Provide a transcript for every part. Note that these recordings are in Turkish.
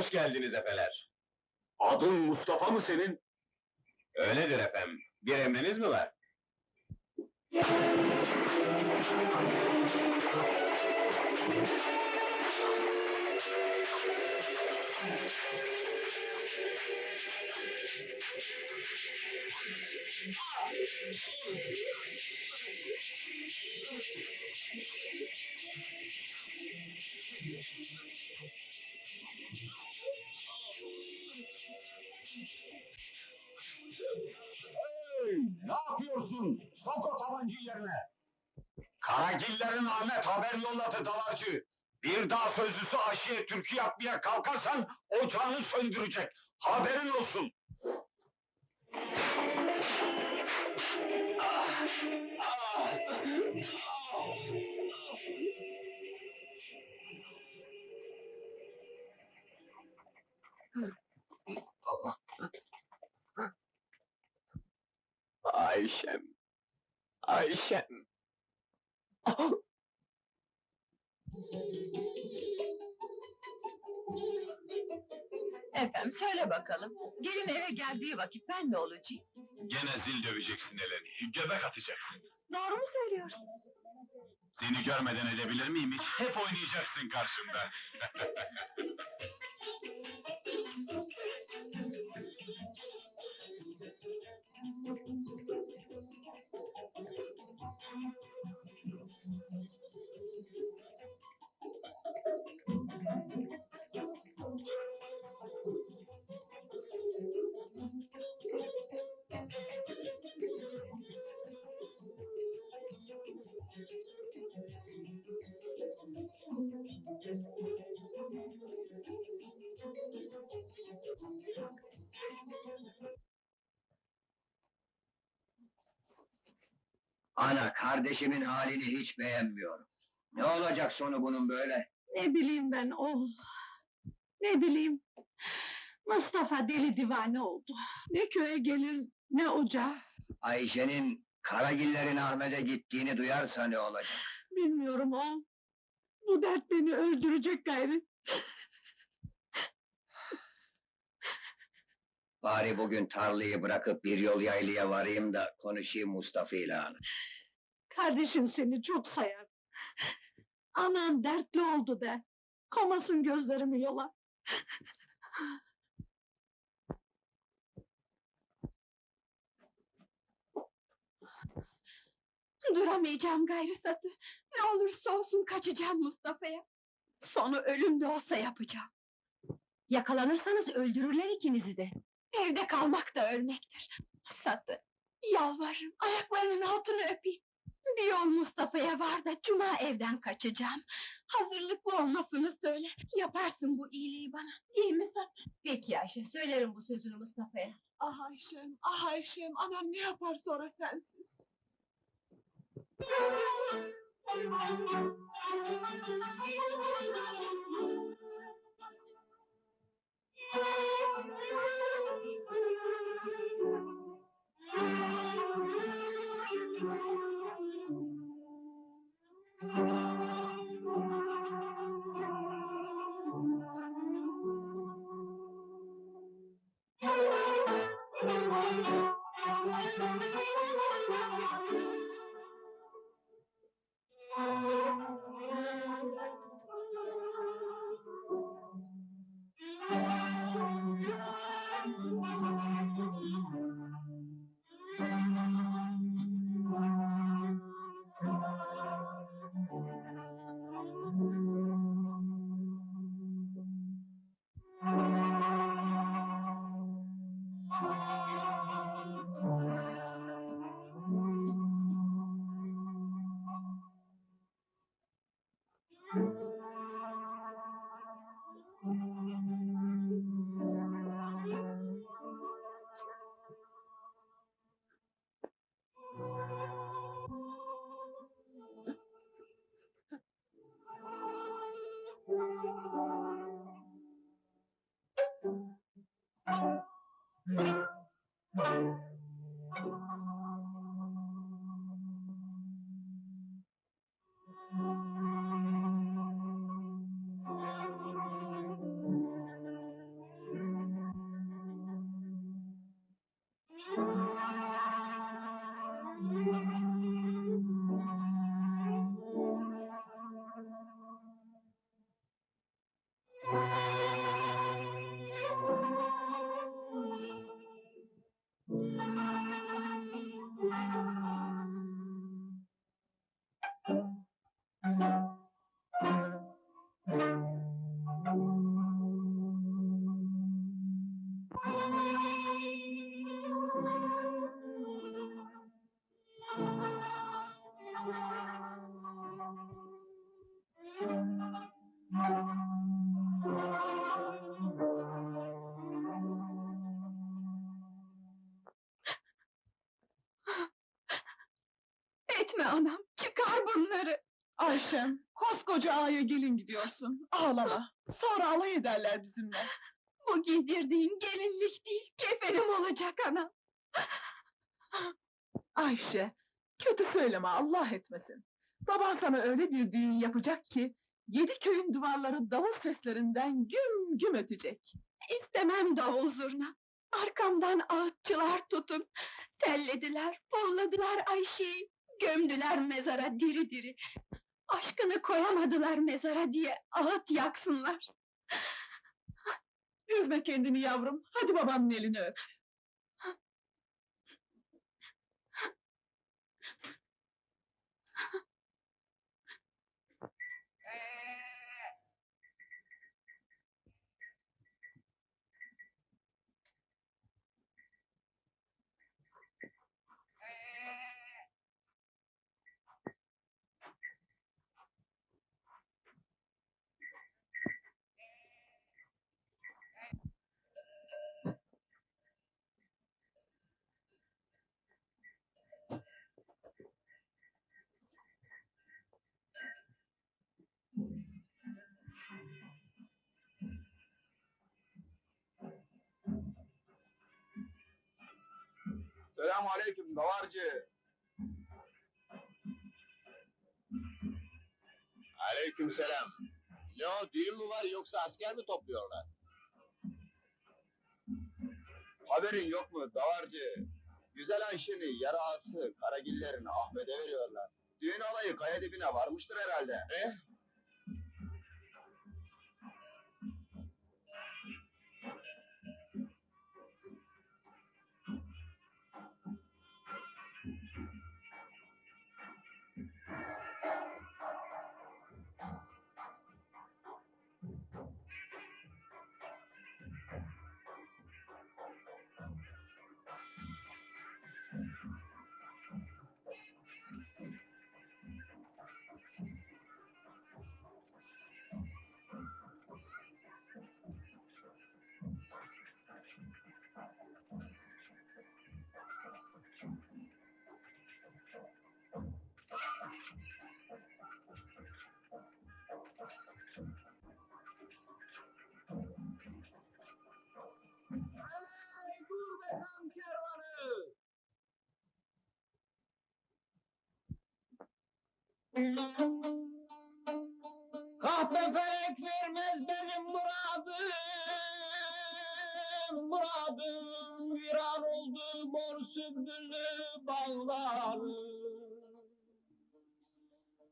Hoş geldiniz efeler. Adın Mustafa mı senin? Öyledir efendim. Bir emriniz mi var? Karagillerin Ahmet haber yolladı davarcı. Bir daha sözlüsü Aşiye Türk'ü yapmaya kalkarsan ocağını söndürecek. Haberin olsun. Ayşem. Ayşem. Efendim söyle bakalım. Gelin eve geldiği vakit ben ne olacağım? Gene zil döveceksin Eleni. Göbek atacaksın. Doğru mu söylüyorsun? Seni görmeden edebilir miyim hiç? Hep oynayacaksın karşımda. Ana, kardeşimin halini hiç beğenmiyorum. Ne olacak sonu bunun böyle? Ne bileyim ben oğul. Ne bileyim. Mustafa deli divane oldu. Ne köye gelir ne ocağa. Ayşe'nin Karagillerin Ahmet'e gittiğini duyarsa ne olacak? Bilmiyorum oğul. Bu dert beni öldürecek gayrı. Bari bugün tarlayı bırakıp bir yol yaylaya varayım da konuşayım Mustafa ile ana. Kardeşin seni çok sayar. Anan dertli oldu de. Komasın gözlerimi yola. Duramayacağım gayrı satı. Ne olursa olsun kaçacağım Mustafa'ya. Sonu ölüm de olsa yapacağım. Yakalanırsanız öldürürler ikinizi de. Evde kalmak da ölmektir. Satı, yalvarırım, ayaklarının altını öpeyim. Bir yol Mustafa'ya var da cuma evden kaçacağım. Hazırlıklı olmasını söyle, yaparsın bu iyiliği bana, değil mi Satı? Peki Ayşe, söylerim bu sözünü Mustafa'ya. Ah Ayşem, ah Ayşem, anam ne yapar sonra sensiz? Ağaya gelin gidiyorsun. Ağlama. Sonra alay ederler bizimle. Bu giydirdiğin gelinlik değil, kefenim olacak anam. Ayşe, kötü söyleme Allah etmesin. Baban sana öyle bir düğün yapacak ki... ...yedi köyün duvarları davul seslerinden güm güm ötecek. İstemem davul zurna. Arkamdan ağıtçılar tutun. Tellediler, polladılar Ayşe'yi. Gömdüler mezara diri diri. Aşkını koyamadılar mezara diye ağıt yaksınlar. Üzme kendini yavrum, hadi babanın elini öp. Selam aleyküm davarcı. Aleyküm selam. Ne o, düğün mü var yoksa asker mi topluyorlar? Haberin yok mu davarcı? Güzel Ayşe'ni yarı ağası Karagillerin Ahmet'e veriyorlar. Düğün alayı kaya dibine varmıştır herhalde. Eh? Kahpe felek vermez benim muradım. Muradım viran oldu mor sümbüllü bağlarım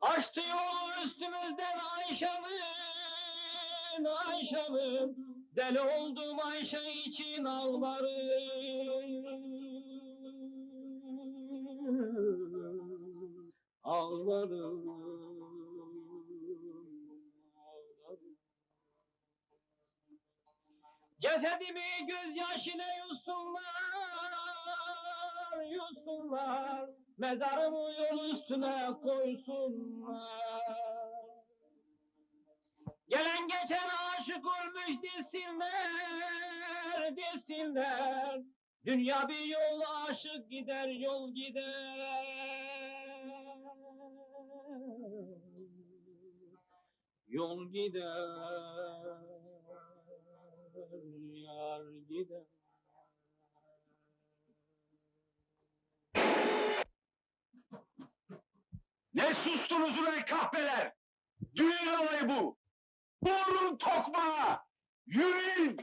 Açtı yolu üstümüzden Ayşe'min Ayşe'min Deli oldum Ayşe için ağlarım Ağlarım ağlarım Cesedimi gözyaşına yutsunlar, yutsunlar. Mezarımı yol üstüne koysunlar. Gelen geçen aşık olmuş desinler, desinler. Dünya bir yol aşık gider, yol gider. Yol gider, yar gider. Ne sustunuz ulan kahpeler? Düğün alayı bu. Vurun tokmağa. Yürüyün.